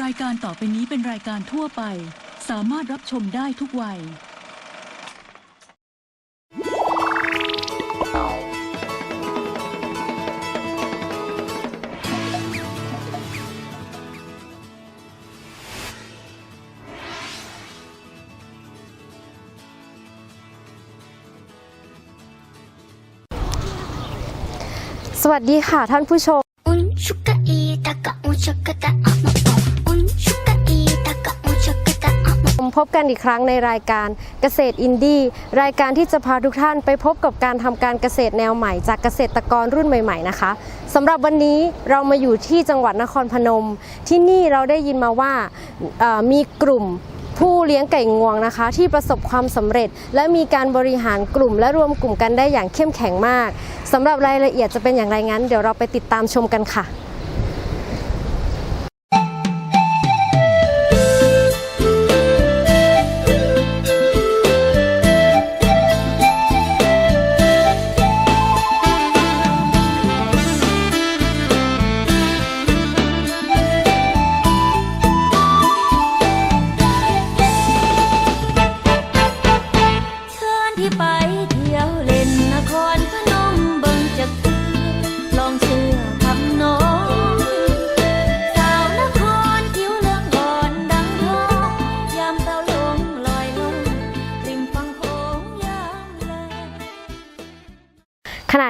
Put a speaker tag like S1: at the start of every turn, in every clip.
S1: รายการต่อไปนี้เป็นรายการทั่วไป สามารถรับชมได้ทุกวัย
S2: สวัสดีค่ะท่านผู้ชม
S3: Unchuka itaka unchakata amapa Unchuka
S2: บกันอีกครั้งในรายการเกษตรอินดี้รายการที่จะพาทุกท่านไปพบกับการทำการเกษตรแนวใหม่ จากเกษตรกรรุ่นใหม่ ๆ นะคะสำหรับวันนี้เรามาอยู่ที่จังหวัดนครพนม ที่นี่เราได้ยินมาว่ามีกลุ่มผู้เลี้ยงไก่งวงนะคะ ที่ประสบความสำเร็จ และมีการบริหารกลุ่ม และรวมกลุ่มกันได้อย่างเข้มแข็งมากสำหรับรายละเอียดจะเป็นอย่างไรงั้น เดี๋ยวเราไปติดตามชมกันค่ะ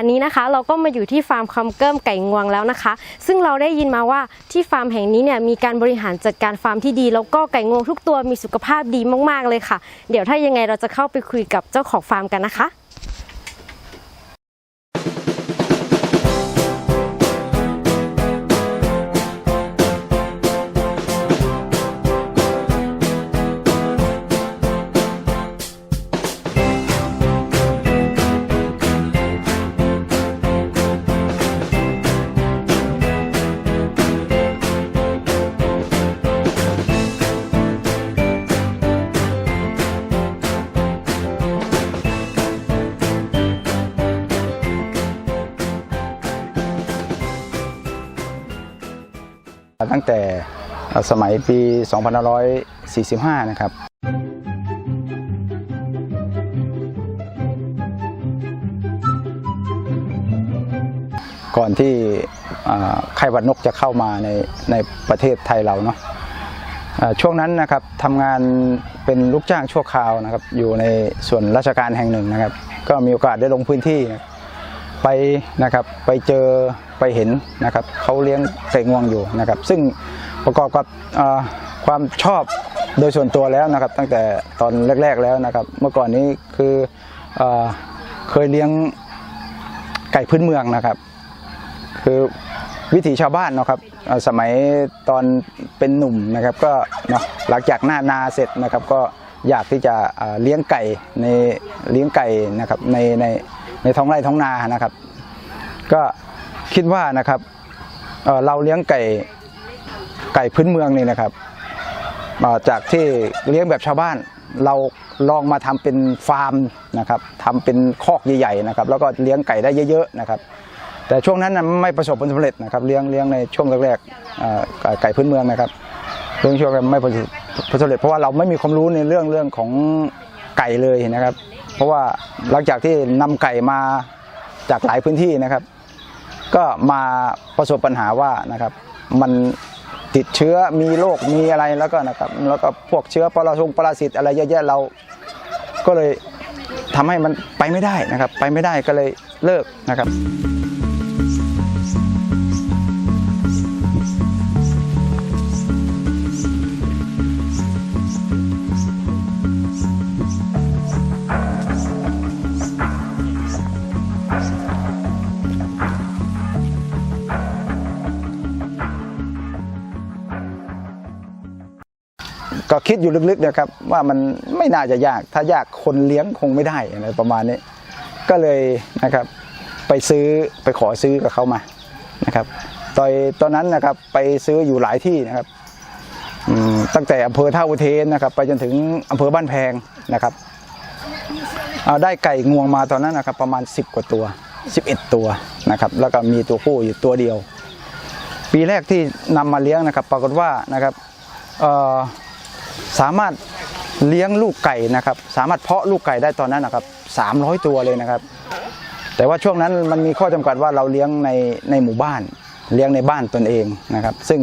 S2: ณนี้นะคะ เราก็มาอยู่ที่ฟาร์มคำเกิ้มไก่งวงแล้วนะคะ ซึ่งเราได้ยินมาว่าที่ฟาร์มแห่งนี้เนี่ยมีการบริหารจัดการฟาร์มที่ดี แล้วก็ไก่งวงทุกตัวมีสุขภาพดีมากๆเลยค่ะ เดี๋ยวถ้ายังไงเราจะเข้าไปคุยกับเจ้าของฟาร์มกันนะคะ
S4: ตั้งแต่สมัยปี 2545 นะครับก่อนที่ไข้หวัดนกจะเข้ามาในในประเทศไทยเราเนาะช่วงนั้นนะครับทำงานเป็นลูกจ้างชั่วคราวนะครับอยู่ในส่วนราชการแห่งหนึ่งนะครับ ก็มีโอกาสได้ลงพื้นที่นะ ไปนะครับไปเจอไปเห็นนะครับเขาเลี้ยงไก่งวงอยู่นะครับ ซึ่งประกอบกับความชอบโดยส่วนตัวแล้วนะครับ ตั้งแต่ตอนแรก ๆแล้วนะครับ เมื่อก่อนนี้คือเอเคยเลี้ยงไก่พื้นเมืองนะครับ คือวิถีชาวบ้านนะครับสมัยตอนเป็นหนุ่มนะครับ ก็เนาะหลังจากหน้านาเสร็จนะครับ ก็อยากที่จะเอ่อเลี้ยงไก่ในเลี้ยงไก่นะครับในใน ในท้องไร่ท้องนานะครับ ก็คิดว่านะครับเเราเลี้ยงไก่ไก่พื้นเมืองนี่นะครับจากที่เลี้ยงแบบชาวบ้านเราลองมาทำเป็นฟาร์มนะครับทำเป็นคอกใหญ่ๆนะครับ แล้วก็เลี้ยงไก่ได้เยอะๆนะครับ แต่ช่วงนั้นไม่ประสบผลสำเร็จนะครับ เลี้ยงเลี้ยงในช่วงแรกๆไก่ไก่พื้นเมืองนะครับเรื่องช่วงแรกไม่ประสบผลสำเร็จเพราะว่าเราไม่มีความรู้ในเรื่องเรื่องของไก่เลยนะครับ เพราะว่าหลังจากที่นำไก่มาจากหลายพื้นที่นะครับ ก็มาประสบปัญหาว่านะครับมันติดเชื้อมีโรคมีอะไรแล้วก็นะครับแล้วก็พวกเชื้อปรสุงปรสิตอะไรเยอะแยะเรา ก็เลยทำให้มันไปไม่ได้นะครับ ไปไม่ได้ก็เลยเลิกนะครับ คิดอยู่ลึกๆนะครับว่ามันไม่น่าจะยาก ถ้ายากคนเลี้ยงคงไม่ได้อะไรประมาณนี้ ก็เลยนะครับไปซื้อไปขอซื้อกับเขามานะครับตอนตอนนั้นนะครับไปซื้ออยู่หลายที่นะครับตั้งแต่อำเภอท่าอุเทนนะครับไปจนถึงอำเภอบ้านแพงนะครับอ่าได้ไก่งวงมาตอนนั้นนะครับประมาณ 10 กว่าตัว 11 ตัวนะครับแล้วก็มีตัวผู้อยู่ตัวเดียว ปีแรกที่นำมาเลี้ยงนะครับ ปรากฏว่านะครับเอ่อ สามารถเลี้ยงลูกไก่นะครับ สามารถเพาะลูกไก่ได้ตอนนั้นนะครับ 300 ตัวเลยนะครับ แต่ว่าช่วงนั้นมันมีข้อจำกัดว่าเราเลี้ยงในในหมู่บ้าน เลี้ยงในบ้านตนเองนะครับ ซึ่ง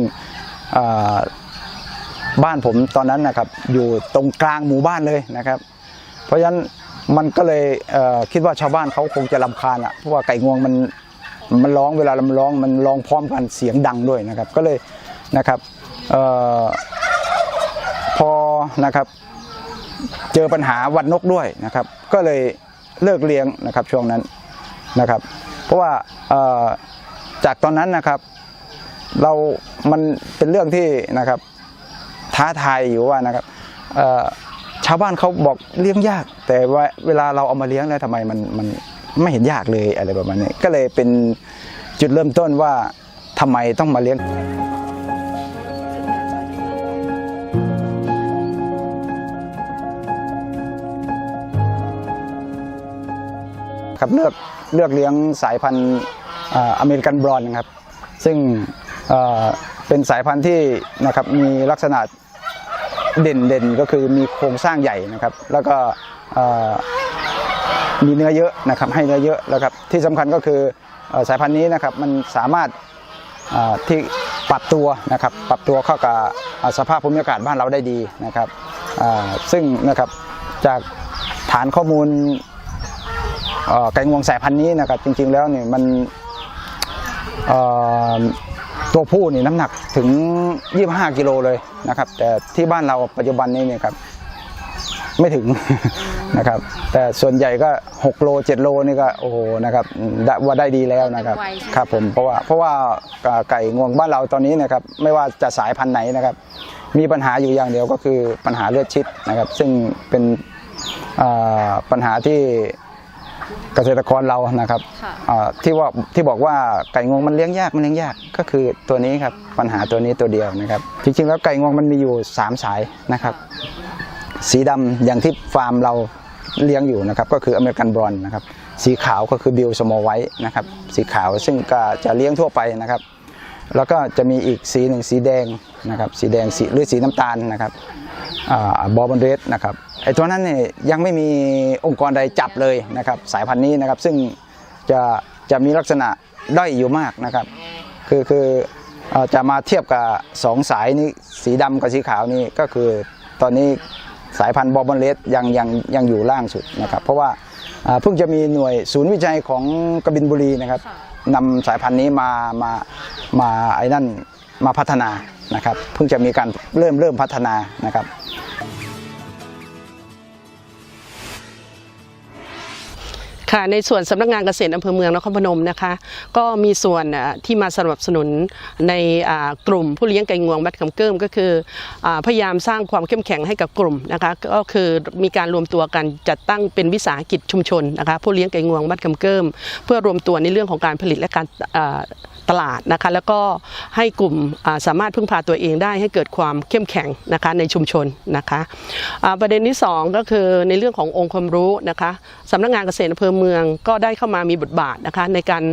S4: บ้านผมตอนนั้นนะครับ อยู่ตรงกลางหมู่บ้านเลยนะครับ เพราะฉะนั้นมันก็เลยเคิดว่าชาวบ้านเขาคงจะรำคาญอะเพราะว่าไก่งวงมันมันร้องเวลามันร้องมันร้องพร้อมกันเสียงดังด้วยนะครับ ก็เลยนะครับ นะครับ เจอปัญหาวัดนกด้วยนะครับ ก็เลยเลิกเลี้ยงนะครับช่วงนั้นนะครับ เพราะว่าจากตอนนั้นนะครับเรามันเป็นเรื่องที่นะครับท้าทายอยู่ว่านะครับชาวบ้านเขาบอกเลี้ยงยาก แต่ว่าเวลาเราเอามาเลี้ยงแล้วทำไมมันมันไม่เห็นยากเลยอะไรประมาณนี้ก็เลยเป็นจุดเริ่มต้นว่าทำไมต้องมาเลี้ยง ครับเลือกเลือกเลี้ยงสายพันธุ์อเมริกันบรอนนะครับ ซึ่งเเป็นสายพันธุ์ที่นะครับมีลักษณะเด่นเด่นก็คือมีโครงสร้างใหญ่นะครับ แล้วก็มีเนื้อเยอะนะครับให้เนื้อเยอะแล้วครับที่สำคัญก็คืออ่อสายพันธุ์นี้นะครับมันสามารถาที่ปรับตัวนะครับปรับตัวเข้ากับสภาพภูมิอากาศบ้านเราได้ดีนะครับซึ่งนะครับจากฐานข้อมูล ไก่งวงสายพันธุ์นี้นะครับจริงๆแล้วเนี่ยมันเอ่อตัวผู้นี่น้ำหนักถึง 25 กิโลเลยนะครับ แต่ที่บ้านเราปัจจุบันนี้เนี่ยครับไม่ถึงนะครับ แต่ส่วนใหญ่ก็ 6 โล 7 โลนี่ก็โอ้โหนะครับได้ว่าได้ดีแล้วนะครับ
S2: ไวใช่ไหม
S4: ครับผมเพราะว่าเพราะว่าไก่งวงบ้านเราตอนนี้นะครับ ไม่ว่าจะสายพันธุ์ไหนนะครับ มีปัญหาอยู่อย่างเดียวก็คือปัญหาเลือดชิดนะครับ ซึ่งเป็นเอ่อปัญหาที่เกษตรกรเรานะครับ
S2: ค่ะ
S4: อ่าที่ว่าที่บอกว่าไก่งวงมันเลี้ยงยากมันเลี้ยงยากก็คือตัวนี้ครับปัญหาตัวนี้ตัวเดียวนะครับ จริงๆ แล้วไก่งวงมันมีอยู่ 3 สายนะครับ สีดำอย่างที่ฟาร์มเราเลี้ยงอยู่นะครับ ก็คืออเมริกันบรอนนะครับ สีขาวก็คือบิลสมอลไวท์นะครับ สีขาวซึ่งก็จะเลี้ยงทั่วไปนะครับ แล้วก็จะมีอีกสีหนึ่งสีแดงนะครับ สีแดงสีหรือสีน้ำตาลนะครับบอบันเรสนะครับ ไอ้ตัวนั้นเนี่ยยังไม่มีองค์กรใดจับเลยนะครับ สายพันธุ์นี้นะครับซึ่งจะจะมีลักษณะด้อยอยู่มากนะครับ คือคือจะมาเทียบกับสองสายนี้สีดำกับสีขาวนี่ก็คือตอนนี้สายพันธุ์บอบันเรสยังยังยังอยู่ล่างสุดนะครับ เพราะว่าเพิ่งจะมีหน่วยศูนย์วิจัยของกบินบุรีนะครับนำสายพันธุ์นี้มามามาไอ้นั่นมาพัฒนานะครับ เพิ่งจะมีการเริ่มเริ่มพัฒนานะครับ
S5: ค่ะในส่วนสำนักงานเกษตรอำเภอเมืองนครพนมนะคะ ก็มีส่วนที่มาสนับสนุนในกลุ่มผู้เลี้ยงไก่งวงบัดคำเกิมก็คืออพยายามสร้างความเข้มแข็งให้กับกลุ่มนะคะก็คือมีการรวมตัวกันจัดตั้งเป็นวิสาหกิจชุมชนนะคะผู้เลี้ยงไก่งวงบัดคำเกิมเพื่อรวมตัวในเรื่องของการผลิตและการ ตลาดนะคะแล้วก็ให้กลุ่มสามารถพึ่งพาตัวเองได้ให้เกิดความเข้มแข็งนะคะในชุมชนนะคะประเด็นที่สองก็คือในเรื่องขององค์ความรู้นะคะสำนักงานเกษตรอำเภอเมืองก็ได้เข้ามามีบทบาทนะคะในการ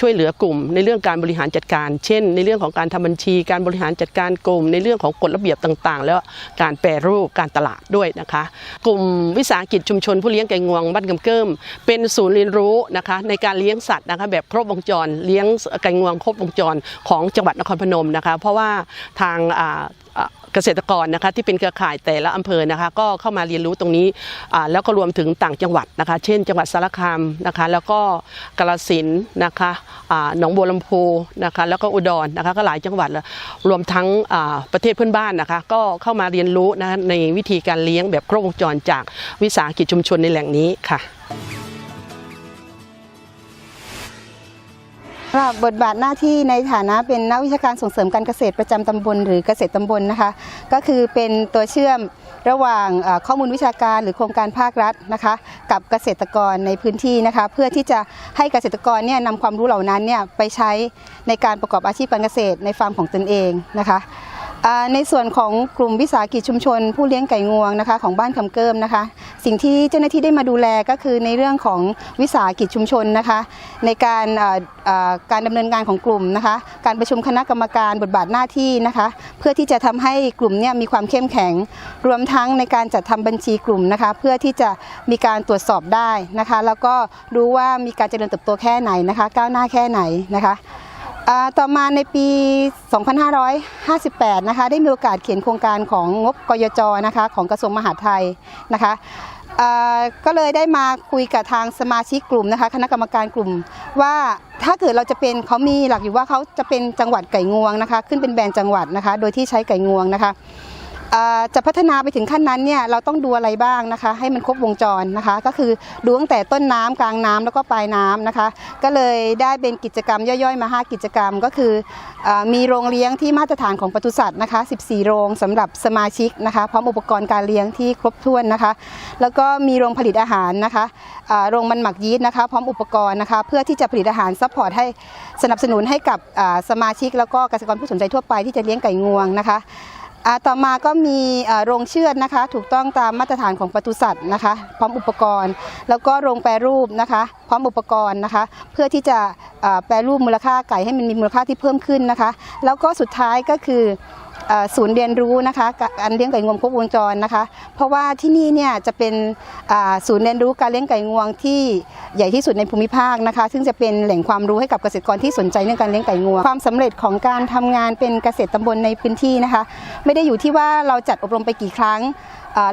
S5: ช่วยเหลือกลุ่ม ในเรื่องการบริหารจัดการ เช่น ในเรื่องของการทำบัญชี การบริหารจัดการกลุ่ม ในเรื่องของกฎระเบียบต่างๆ แล้วการแปรรูปการตลาดด้วยนะคะ กลุ่มวิสาหกิจชุมชนผู้เลี้ยงไก่งวงบ้านกำเกิมเป็นศูนย์เรียนรู้นะคะในการเลี้ยงสัตว์นะคะแบบครบวงจรเลี้ยงไก่งวงครบวงจรของจังหวัดนครพนมนะคะ เพราะว่าทางเกษตรกรนะคะที่เป็นเครือข่ายแต่ละอำเภอนะคะก็เข้ามาเรียนรู้ตรงนี้แล้วก็รวมถึงต่างจังหวัดนะคะ เช่น จังหวัดสารคามนะคะแล้วก็กาฬสินนะคะหนองบัวลำพูนะคะแล้วก็อุดรนะคะก็หลายจังหวัดแล้วรวมทั้งประเทศเพื่อนบ้านนะคะก็เข้ามาเรียนรู้นะคะในวิธีการเลี้ยงแบบครบวงจรจากวิสาหกิจชุมชนในแหล่งนี้ค่ะ
S6: ครับบทบาทหน้าที่ในฐานะเป็นนักวิชาการส่งเสริมการเกษตรประจำตำบล หรือเกษตรตำบลนะคะ ก็คือเป็นตัวเชื่อมระหว่างข้อมูลวิชาการหรือโครงการภาครัฐนะคะ กับเกษตรกรในพื้นที่นะคะ เพื่อที่จะให้เกษตรกรเนี่ยนำความรู้เหล่านั้นเนี่ยไปใช้ในการประกอบอาชีพการเกษตรในฟาร์มของตนเองนะคะ ในส่วนของกลุ่มวิสาหกิจชุมชน ผู้เลี้ยงไก่งวงนะคะของบ้านคำเกิมนะคะ สิ่งที่เจ้าหน้าที่ได้มาดูแลก็คือในเรื่องของวิสาหกิจชุมชนนะคะ ในการการดำเนินงานของกลุ่มนะคะ การประชุมคณะกรรมการบทบาทหน้าที่นะคะ เพื่อที่จะทำให้กลุ่มเนี่ยมีความเข้มแข็ง รวมทั้งในการจัดทำบัญชีกลุ่มนะคะ เพื่อที่จะมีการตรวจสอบได้นะคะ แล้วก็รู้ว่ามีการเจริญเติบโตแค่ไหนนะคะ ก้าวหน้าแค่ไหนนะคะ ต่อมาในปี 2558 นะคะ ได้มีโอกาสเขียนโครงการของงบกยจนะคะ ของกระทรวงมหาดไทยนะคะก็เลยได้มาคุยกับทางสมาชิกกลุ่มนะคะ คณะกรรมการกลุ่ม ว่าถ้าเกิดเราจะเป็นเขามีหลักอยู่ว่าเขาจะเป็นจังหวัดไก่งวงนะคะ ขึ้นเป็นแบรนด์จังหวัดนะคะ โดยที่ใช้ไก่งวงนะคะ จะพัฒนาไปถึงขั้นนั้นเนี่ยเราต้องดูอะไรบ้างนะคะ ให้มันครบวงจรนะคะ ก็คือดูตั้งแต่ต้นน้ำกลางน้ำแล้วก็ปลายน้ำนะคะ ก็เลยได้เป็นกิจกรรมย่อยๆ มา 5 กิจกรรมก็คืออมีโรงเลี้ยงที่มาตรฐานของปศุสัตว์นะคะ 14 โรงสำหรับสมาชิกนะคะพร้อมอุปกรณ์การเลี้ยงที่ครบถ้วนนะคะ แล้วก็มีโรงผลิตอาหารนะคะโรงมันหมักยีสต์นะคะพร้อมอุปกรณ์นะคะ เพื่อที่จะผลิตอาหารซัพพอร์ตให้สนับสนุนให้กับสมาชิก แล้วก็เกษตรกรผู้สนใจทั่วไปที่จะเลี้ยงไก่งวงนะคะ ต่อมาก็มีโรงเชือดนะคะ ถูกต้องตามมาตรฐานของปศุสัตว์นะคะ พร้อมอุปกรณ์ แล้วก็โรงแปรรูปนะคะ พร้อมอุปกรณ์นะคะ เพื่อที่จะแปรรูปมูลค่าไก่ให้มันมีมูลค่าที่เพิ่มขึ้นนะคะ แล้วก็สุดท้ายก็คือ ศูนย์เรียนรู้นะคะการเลี้ยงไก่งวงครบวงจรนะคะ เพราะว่าที่นี่เนี่ยจะเป็นศูนย์เรียนรู้การเลี้ยงไก่งวงที่ใหญ่ที่สุดในภูมิภาคนะคะ ซึ่งจะเป็นแหล่งความรู้ให้กับเกษตรกรที่สนใจเรื่องการเลี้ยงไก่งวง ความสำเร็จของการทำงานเป็นเกษตรตำบลในพื้นที่นะคะ ไม่ได้อยู่ที่ว่าเราจัดอบรมไปกี่ครั้ง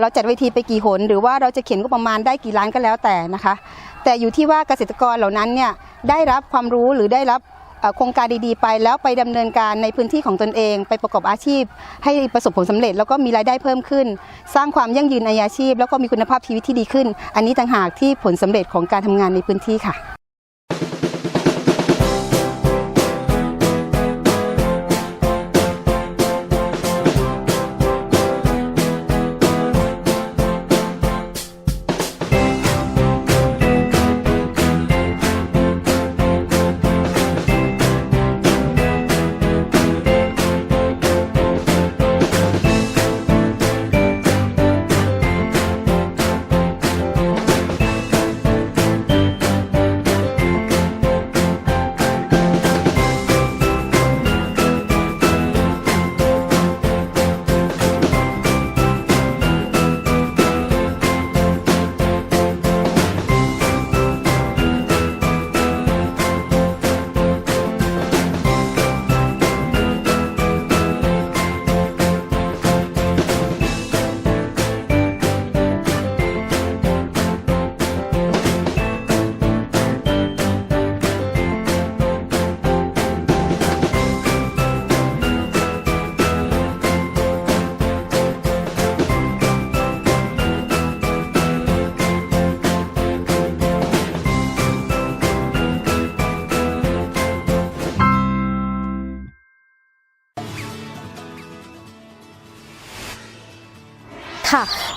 S6: เราจัดเวทีไปกี่หน หรือว่าเราจะเขียนงบประมาณได้กี่ล้านก็แล้วแต่นะคะ แต่อยู่ที่ว่าเกษตรกรเหล่านั้นเนี่ยได้รับความรู้หรือได้รับ โครงการดีๆ ไปแล้วไปดำเนินการในพื้นที่ของตนเอง ไปประกอบอาชีพ ให้ประสบผลสำเร็จ แล้วก็มีรายได้เพิ่มขึ้น สร้างความยั่งยืนในอาชีพ แล้วก็มีคุณภาพชีวิตที่ดีขึ้น อันนี้ต่างหากที่ผลสำเร็จของการทำงานในพื้นที่ค่ะ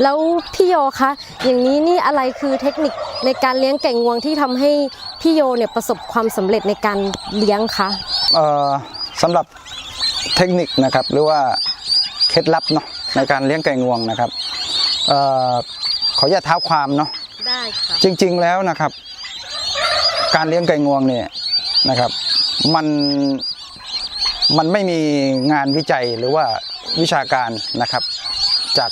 S2: แล้วพี่โยคะ อย่างนี้นี่อะไรคือเทคนิคในการเลี้ยงไก่งวงที่ทำให้พี่โยเนี่ยประสบความสำเร็จในการเลี้ยงคะ
S4: เอ่อสำหรับเทคนิคนะครับหรือว่าเคล็ดลับเนาะในการเลี้ยงไก่งวงนะครับเอ่อขออย่าตเท้าความเนาะ
S2: ได้ค่ะ
S4: จริง ๆแล้วนะครับ การเลี้ยงไก่งวงเนี่ยนะครับ มันมันไม่มีงานวิจัยหรือว่าวิชาการนะครับ จาก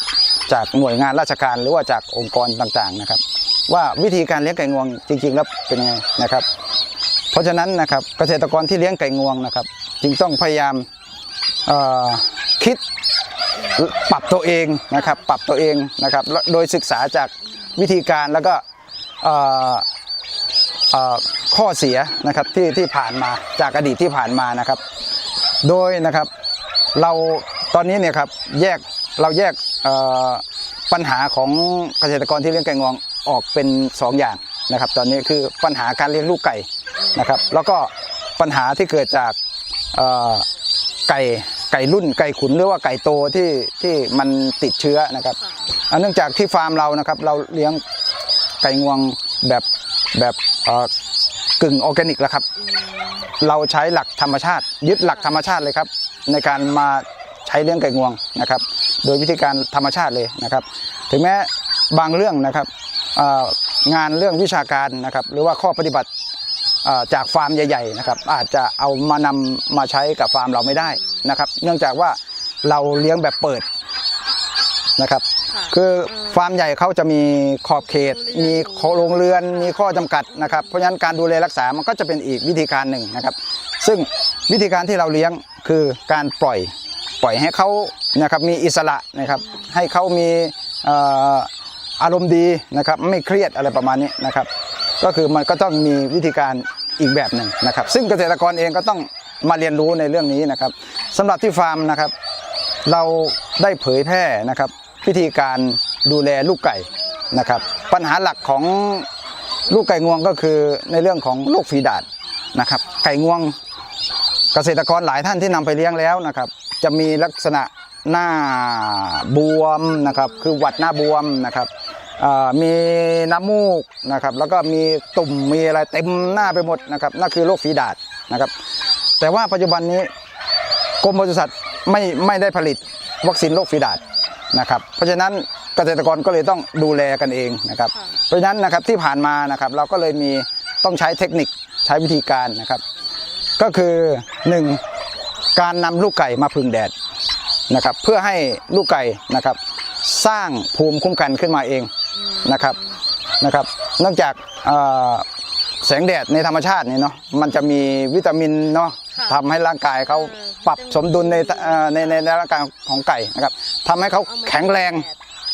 S4: จากหน่วยงานราชการหรือว่าจากองค์กรต่างๆนะครับ ว่าวิธีการเลี้ยงไก่งวงจริง ๆ แล้วเป็นยังไงนะครับ เพราะฉะนั้นนะครับเกษตรกรที่เลี้ยงไก่งวงนะครับ จึงต้องพยายามคิดปรับตัวเองนะครับ ปรับตัวเองนะครับ โดยศึกษาจากวิธีการแล้วก็ข้อเสียนะครับที่ที่ผ่านมาจากอดีตที่ผ่านมานะครับ โดยนะครับเราตอนนี้เนี่ยครับแยกเราแยก ปัญหาของเกษตรกรที่เลี้ยงไก่งวงออกเป็น 2 อย่างนะครับ ตอนนี้คือปัญหาการเลี้ยงลูกไก่นะครับ แล้วก็ปัญหาที่เกิดจากไก่ไก่รุ่นไก่ขุนหรือว่าไก่โตที่ที่มันติดเชื้อนะครับเนื่องจากที่ฟาร์มเรานะครับ เราเลี้ยงไก่งวงแบบแบบกึ่งออร์แกนิกแล้วครับ เราใช้หลักธรรมชาติ ยึดหลักธรรมชาติเลยครับ ในการมาใช้เลี้ยงไก่งวงนะครับ โดยวิธีการธรรมชาติเลยนะครับ ถึงแม้บางเรื่องนะครับเอ่องานเรื่องวิชาการนะครับ หรือว่าข้อปฏิบัติเอ่อจากฟาร์มใหญ่ๆนะครับ อาจจะเอามานำมาใช้กับฟาร์มเราไม่ได้นะครับ เนื่องจากว่าเราเลี้ยงแบบเปิดนะครับ คือฟาร์มใหญ่เขาจะมีขอบเขต มีโรงเรือน มีข้อจำกัดนะครับ เพราะฉะนั้นการดูแลรักษา มันก็จะเป็นอีกวิธีการหนึ่งนะครับ ซึ่งวิธีการที่เราเลี้ยงคือการปล่อย ปล่อยให้เขานะครับมีอิสระนะครับให้เขามีอารมณ์ดีนะครับไม่เครียดอะไรประมาณนี้นะครับ ก็คือมันก็ต้องมีวิธีการอีกแบบหนึ่งนะครับ ซึ่งเกษตรกรเองก็ต้องมาเรียนรู้ในเรื่องนี้นะครับสำหรับที่ฟาร์มนะครับ เราได้เผยแพร่นะครับวิธีการดูแลลูกไก่นะครับ ปัญหาหลักของลูกไก่งวงก็คือในเรื่องของโรคฝีดาษนะครับ ไก่งวงเกษตรกรหลายท่านที่นำไปเลี้ยงแล้วนะครับ จะมีลักษณะหน้าบวมนะครับ คือหวัดหน้าบวมนะครับมีน้ำมูกนะครับ แล้วก็มีตุ่มมีอะไรเต็มหน้าไปหมดนะครับนั่นคือโรคฝีดาษนะครับ แต่ว่าปัจจุบันนี้กรมปศุสัตว์ไม่ไม่ได้ผลิตวัคซีนโรคฝีดาษนะครับ เพราะฉะนั้นเกษตรกรก็เลยต้องดูแลกันเองนะครับ เพราะฉะนั้นนะครับที่ผ่านมานะครับ เราก็เลยมีต้องใช้เทคนิคใช้วิธีการนะครับ ก็คือหนึ่ง การนำลูกไก่มาพึ่งแดดนะครับ เพื่อให้ลูกไก่นะครับ สร้างภูมิคุ้มกันขึ้นมาเองนะครับนะครับ นอกจากเอ่อแสงแดดในธรรมชาตินี่เนาะมันจะมีวิตามินเนาะทำให้ร่างกายเขาปรับสมดุลในเอ่อในในในร่างกายของไก่นะครับทำให้เขาแข็งแรง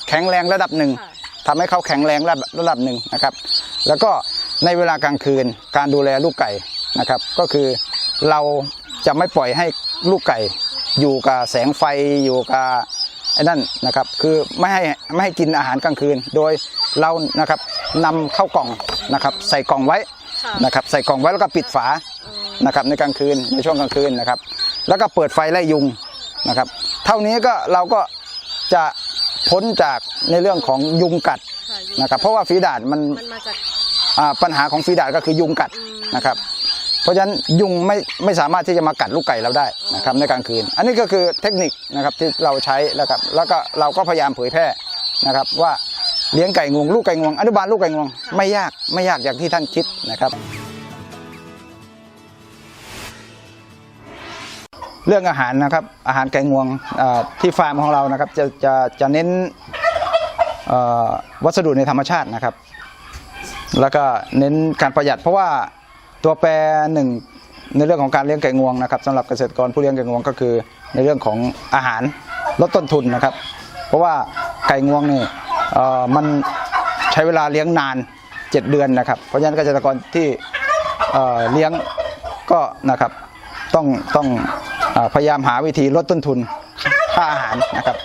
S4: แข็งแรงระดับหนึ่งทำให้เขาแข็งแรงระดับระดับหนึ่งนะครับ แล้วก็ในเวลากลางคืนการดูแลลูกไก่นะครับ ก็คือเรา จะไม่ปล่อยให้ลูกไก่อยู่กับแสงไฟอยู่กับไอ้นั่นนะครับ คือไม่ให้ไม่ให้กินอาหารกลางคืน โดยเรานะครับนำเข้ากล่องนะครับ ใส่กล่องไว้นะครับ ใส่กล่องไว้แล้วก็ปิดฝานะครับในกลางคืนในช่วงกลางคืนนะครับ แล้วก็เปิดไฟไล่ยุงนะครับ เท่านี้ก็เราก็จะพ้นจากในเรื่องของยุงกัดนะครับ เพราะว่าฝีดาดมัน
S2: มันมาจาก
S4: อ่าปัญหาของฝีดาดก็คือยุงกัดนะครับเพ ราะฉะนั้นยุงไม่ไม่สามารถที่จะมากัดลูกไก่เราได้นะครับในกลางคืน อันนี้ก็คือเทคนิคนะครับที่เราใช้แล้วครับแล้วก็เราก็พยายามเผยแพร่นะครับว่าเลี้ยงไก่งวงลูกไก่งวงอนุบาลลูกไก่งวงไม่ยากไม่ยากอย่างที่ท่านคิดนะครับ เรื่องอาหารนะครับอาหารไก่งวงที่ฟาร์มของเรานะครับจะจะจะเน้นวัสดุในธรรมชาตินะครับ แล้วก็เน้นการประหยัดเพราะว่า ตัวแปรหนึ่งในเรื่องของการเลี้ยงไก่งวงนะครับสำหรับเกษตรกรผู้เลี้ยงไก่งวงก็คือ ในเรื่องของอาหารลดต้นทุนนะครับ เพราะว่าไก่งวงนี่มันใช้เวลาเลี้ยงนาน 7 เดือนนะครับ เพราะฉะนั้นเกษตรกรที่เเลี้ยงก็นะครับต้องต้องอพยายามหาวิธีลดต้นทุนค่าอาหารนะครับ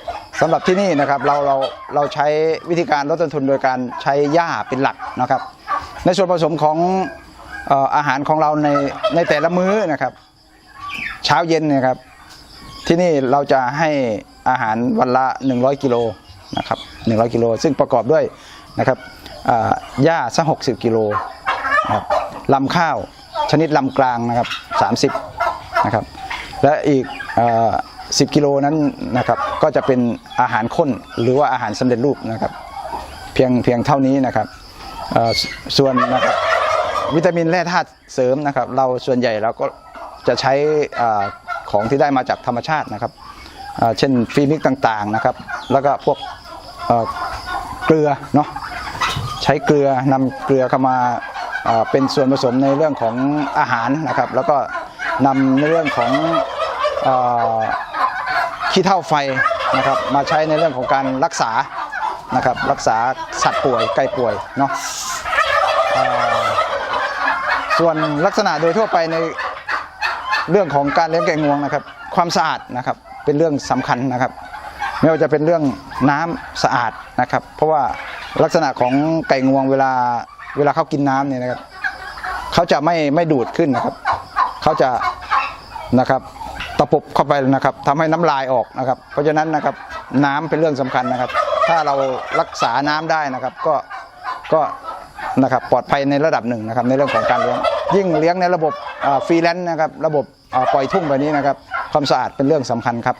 S4: สำหรับที่นี่นะครับเราเราเราใช้วิธีการลดต้นทุนโดยการใช้หญ้าเป็นหลักนะครับ ในส่วนผสมของ อาหารของเราในในแต่ละมื้อนะครับ เช้าเย็นเนะครับ ที่นี่เราจะให้อาหารวันละ 100 กิโลนะครับ100 กิโล ซึ่งประกอบด้วยนะครับหญ้าสัก60กิโลนะครับลำข้าวชนิดลำกลางนะครับ 30นะครับและอีกเอ่อ10กิโลนั้นนะครับก็จะเป็นอาหารข้นหรือว่าอาหารสำเร็จรูปนะครับ เพียงเพียงเท่านี้นะครับสส่วนนะครับ วิตามินแร่ธาตุเสริมนะครับ เราส่วนใหญ่เราก็จะใช้อาของที่ได้มาจากธรรมชาตินะครับ เช่นฟีมิกต่างๆนะครับ แล้วก็พวกเกลือเนาะใช้เกลือนำเกลือเข้ามาเป็นส่วนผสมในเรื่องของอาหารนะครับ แล้วก็นำในเรื่องของอขี้เท่าไฟนะครับ มาใช้ในเรื่องของการรักษานะครับ รักษาสัตว์ป่วยไก่ป่วยเนาะ ส่วนลักษณะโดยทั่วไปในเรื่องของการเลี้ยงไก่งวงนะครับ ความสะอาดนะครับเป็นเรื่องสำคัญนะครับ ไม่ว่าจะเป็นเรื่องน้ำสะอาดนะครับ เพราะว่าลักษณะของไก่งวงเวลาเวลาเขากินน้ำเนี่ยนะครับเขาจะไม่ไม่ดูดขึ้นนะครับเขาจะนะครับตะปบเข้าไปนะครับทำให้น้ำลายออกนะครับ เพราะฉะนั้นนะครับน้ำเป็นเรื่องสำคัญนะครับ ถ้าเรารักษาน้ำได้นะครับ ก็ก็ นะครับปลอดภัยในระดับหนึ่งนะครับในเรื่องของการเลี้ยง ยิ่งเลี้ยงในระบบฟรีแลนซ์นะครับระบบปล่อยทุ่งแบบนี้นะครับความสะอาดเป็นเรื่องสำคัญครับ